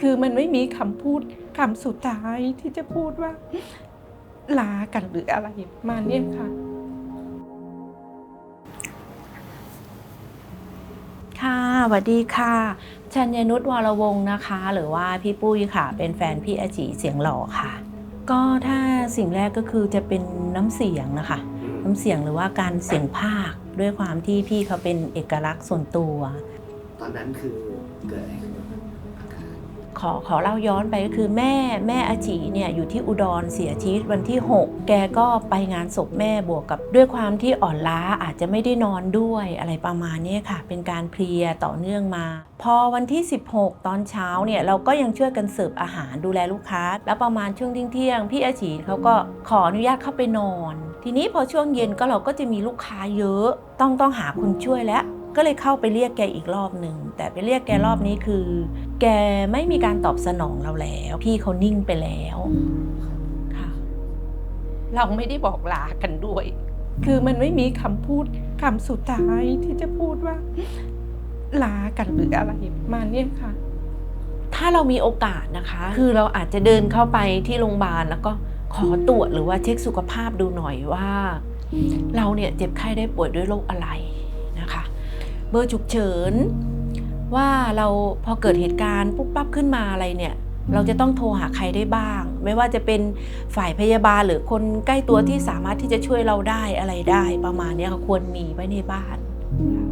คือมันไม่มีคำพูดคำสุดท้ายที่จะพูดว่าลากันหรืออะไรประมาณเนี้ยค่ะ ค่ะสวัสดีค่ะชัญญนุชวรวงศ์นะคะ หรือว่าพี่ปุ้ยค่ะ เป็นแฟนพี่อาจีเสียงหล่อค่ะ ก็ถ้าสิ่งแรกก็คือจะเป็นน้ำเสียงนะคะ น้ำเสียงหรือว่าการเสียงภาคด้วยความที่พี่เขาเป็นเอกลักษณ์ส่วนตัว ตอนนั้นคือเกิดอะไรขึ้นบ้างอาการ ขอขอเล่าย้อนไปก็คือแม่แม่อาจีเนี่ยอยู่ที่อุดรเสียชีวิตวันที่ 6 แกก็ไปงานศพแม่บวกกับ ด้วยความที่อ่อนล้าอาจจะไม่ได้นอนด้วยอะไรประมาณนี้ค่ะ เป็นการเพลียต่อเนื่องมา พอวันที่ 16 ตอนเช้าเนี่ยเราก็ยังช่วยกันเสิร์ฟอาหารดูแลลูกค้า แล้วประมาณช่วงเที่ยงพี่อาจีเขาก็ขออนุญาตเข้าไปนอน ทีนี้พอช่วงเย็นก็เราก็จะมีลูกค้าเยอะ ต้องต้องหาคนช่วยแล้ว ก็เลยเข้าไปเรียกแกอีกรอบหนึ่งแต่ไปเรียกแกรอบนี้คือ แกไม่มีการตอบสนองเราแล้ว พี่เขานิ่งไปแล้วค่ะ เราไม่ได้บอกลากันด้วย คือมันไม่มีคำพูดคำสุดท้ายที่จะพูดว่า ลากันหรืออะไรประมาณเนี้ยค่ะ ถ้าเรามีโอกาสนะคะ คือเราอาจจะเดินเข้าไปที่โรงพยาบาลแล้วก็ขอตรวจหรือว่าเช็คสุขภาพดูหน่อยว่า เราเนี่ยเจ็บไข้ได้ป่วยด้วยโรคอะไรนะคะ เบอร์ฉุกเฉิน ว่าเราพอเกิดเหตุการณ์ปุ๊บปั๊บขึ้นมาอะไรเนี่ย เราจะต้องโทรหาใครได้บ้าง ไม่ว่าจะเป็นฝ่ายพยาบาลหรือคนใกล้ตัวที่สามารถที่จะช่วยเราได้อะไรได้ประมาณเนี้ยค่ะควรมีไว้ในบ้านค่ะ